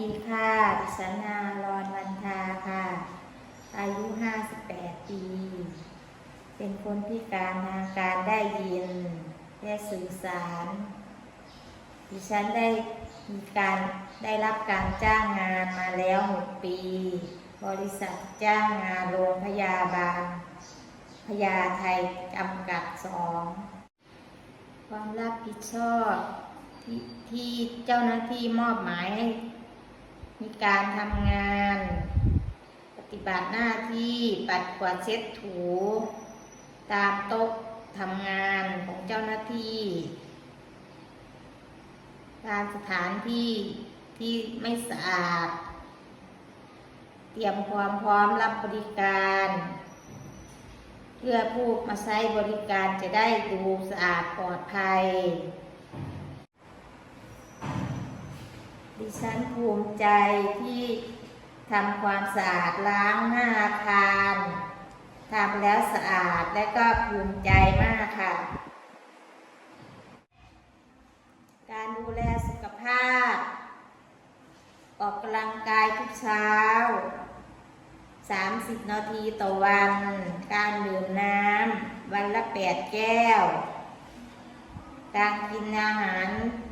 ดีค่ะ ดิฉันนารอนวันทาค่ะ อายุ 58 ปี เป็นคนพิการทางการได้ยินและสื่อสาร ดิฉันได้มีการได้รับการจ้างงานมาแล้ว 6 ปี บริษัทจ้างงานโรงพยาบาลพญาไทยจำกัดสองความรับผิดชอบทที่เจ้าหน้าที่มอบหมายให้ มีการทำงาน ปฏิบัติหน้าที่ปัดกวาดเช็ดถู ตามโต๊ะทำงานของเจ้าหน้าที่ตามสถานที่ที่ไม่สะอาด เตรียมความพร้อมรับบริการ เพื่อผู้มาใช้บริการจะได้ดูสะอาดปลอดภัย ดิฉันภูมิใจที่ทำความสะอาดล้างหน้าอาคารทำแล้วสะอาดและก็ภูมิใจมากค่ะ การดูแลสุขภาพ ออกกำลังกายทุกเช้า 30 นาทีต่อวัน การดื่มน้ำวันละ 8 แก้ว การกินอาหาร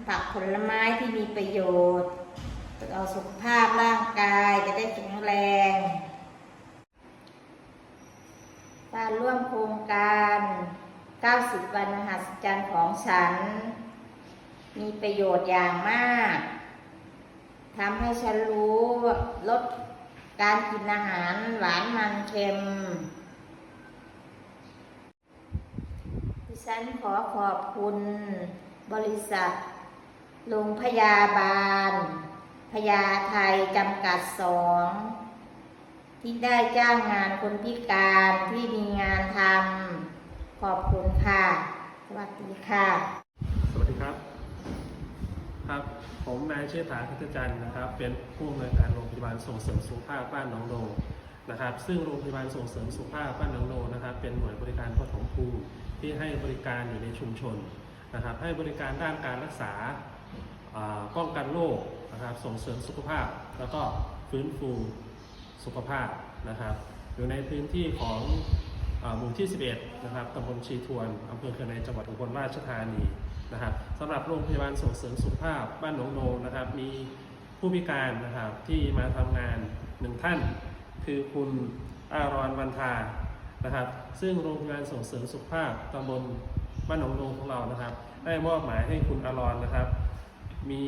ผักผลไม้ที่มีประโยชน์ต่อสุขภาพร่างกายจะได้แข็งแรงการร่วมโครงการ 90 วันมหัศจรรย์ของฉัน มีประโยชน์อย่างมากทำให้ฉันรู้ลดการกินอาหารหวานมันเค็ม ดิฉันขอขอบคุณบริษัทโรงพยาบาลพญาไทยจำกัดสองที่ได้จ้างงานคนพิการที่มีงานทำขอบคุณค่ะ สวัสดีค่ะ สวัสดีครับ ครับ ผมนายเชษฐาพัฒจันทร์นะครับ เป็นผู้อำนวยการโรงพยาบาลส่งเสริมสุขภาพบ้านหนองโดนะครับ ซึ่งโรงพยาบาลส่งเสริมสุขภาพบ้านหนองโดนะครับ เป็นหน่วยบริการปฐมภูมิ ที่ให้บริการอยู่ในชุมชนนะครับ ให้บริการด้านการรักษาป้องกันโรคนะครับส่งเสริมสุขภาพ แล้วก็ฟื้นฟูสุขภาพนะครับ อยู่ในพื้นที่ของหมู่ที่ 11 นะครับตำบลชีทวนอำเภอเขื่อนในจังหวัดอุบลราชธานีนะครับสำหรับโรงพยาบาลส่งเสริมสุขภาพบ้านหนองโนนะครับ มีผู้พิการนะครับที่มาทำงานหนึ่งท่าน คือคุณอารอนวันทา นะครับ ซึ่งโรงพยาบาลส่งเสริมสุขภาพตำบลบ้านหนองโนของเรานะครับ ได้มอบหมายให้คุณอารอนนะครับ มี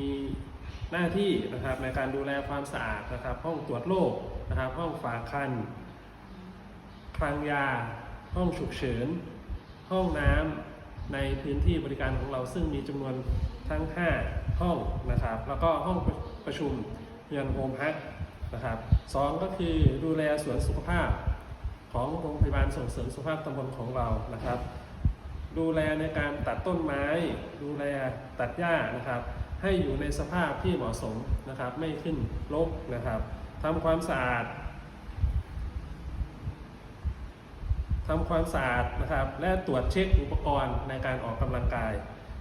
หน้าที่นะครับในการดูแลความสะอาดนะครับ ห้องตรวจโรคนะครับ ห้องฝากคันคลังยา ห้องฉุกเฉิน ห้องน้ำในพื้นที่บริการของเราซึ่งมีจำนวนทั้ง 5 ห้องนะครับ แล้วก็ห้องประชุมเรือนโฮมฮักนะครับสองก็คือดูแลสวนสุขภาพ ของโรงพยาบาลส่งเสริมสุขภาพตำบลของเรานะครับ ดูแลในการตัดต้นไม้ ดูแลตัดหญ้านะครับ ให้อยู่ในสภาพที่เหมาะสมนะครับ ไม่ขึ้นรกนะครับทำความสะอาดทำความสะอาดนะครับ และตรวจเช็คอุปกรณ์ในการออกกำลังกาย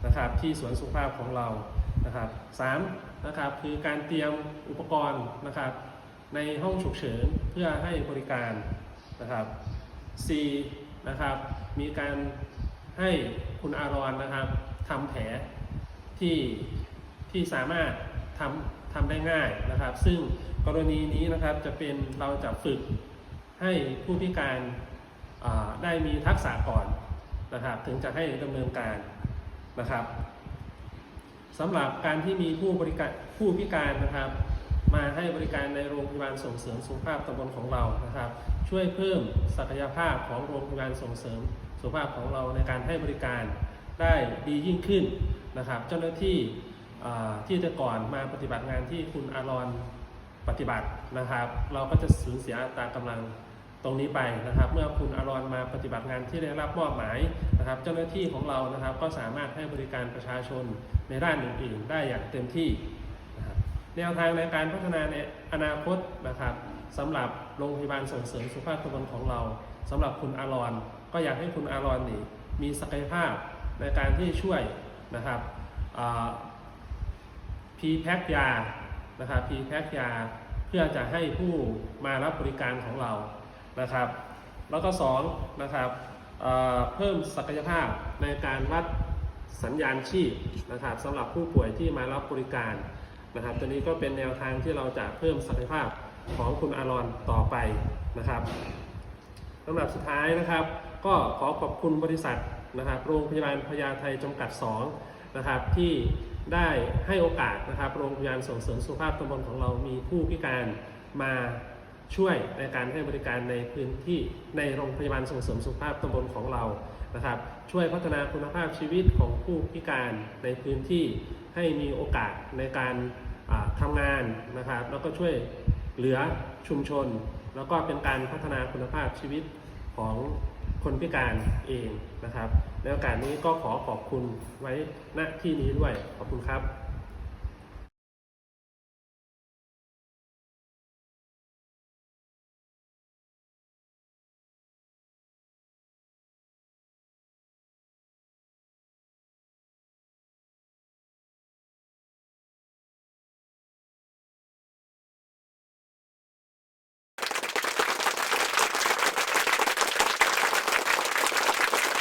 นะครับ ที่สวนสุขภาพของเรานะครับสามนะครับคือการเตรียมอุปกรณ์นะครับ ในห้องฉุกเฉินเพื่อให้บริการ นะครับสี่นะครับมีการให้คุณอารอนนะครับทำแผลที่ที่สามารถทำทำได้ง่ายนะครับ ซึ่งกรณีนี้นะครับจะเป็นเราจะฝึกให้ผู้พิการได้มีทักษะก่อนนะครับถึงจะให้ดำเนินการนะครับสำหรับการที่มีผู้บริการผู้พิการนะครับ มาให้บริการในโรงพยาบาลส่งเสริมสุขภาพตำบลของเรานะครับ ช่วยเพิ่มศักยภาพของโรงพยาบาลส่งเสริมสุขภาพของเราในการให้บริการได้ดียิ่งขึ้นนะครับ เจ้าหน้าที่ที่จะก่อนมาปฏิบัติงานที่คุณอารอนปฏิบัตินะครับ เราก็จะสูญเสียอัตรากำลังตรงนี้ไปนะครับ เมื่อคุณอารอนมาปฏิบัติงานที่ได้รับมอบหมายนะครับ เจ้าหน้าที่ของเรานะครับก็สามารถให้บริการประชาชนในด้านอื่นๆได้อย่างเต็มที่ แนวทางในการพัฒนาในอนาคตนะครับสำหรับโรงพยาบาลส่งเสริมสุขภาพตำบลของเราสำหรับคุณอารอนก็อยากให้คุณอารอนนี่มีศักยภาพในการที่ช่วยนะครับพีแพ็กยานะครับพีแพ็คยาเพื่อจะให้ผู้มารับบริการของเรานะครับ แล้วก็2นะครับเเพิ่มศักยภาพในการวัดสัญญาณชีพนะครับสำหรับผู้ป่วยที่มารับบริการ นะครับ ตัวนี้ก็เป็นแนวทางที่เราจะเพิ่มศักยภาพของคุณอารอนต่อไปนะครับลำดับสุดท้ายนะครับ ก็ขอขอบคุณบริษัทนะครับ โรงพยาบาลพญาไทจำกัด 2 นะครับ ที่ได้ให้โอกาสนะครับ โรงพยาบาลส่งเสริมสุขภาพตำบลของเรามีผู้พิการมาช่วยในการให้บริการในพื้นที่ในโรงพยาบาลส่งเสริมสุขภาพตำบลของเรานะครับ ช่วยพัฒนาคุณภาพชีวิตของผู้พิการในพื้นที่ให้มีโอกาสในการ ทำงานนะครับ แล้วก็ช่วยเหลือชุมชน แล้วก็เป็นการพัฒนาคุณภาพชีวิตของคนพิการเองนะครับในโอกาสนี้ก็ขอขอบคุณไว้ณที่นี้ด้วยขอบคุณครับ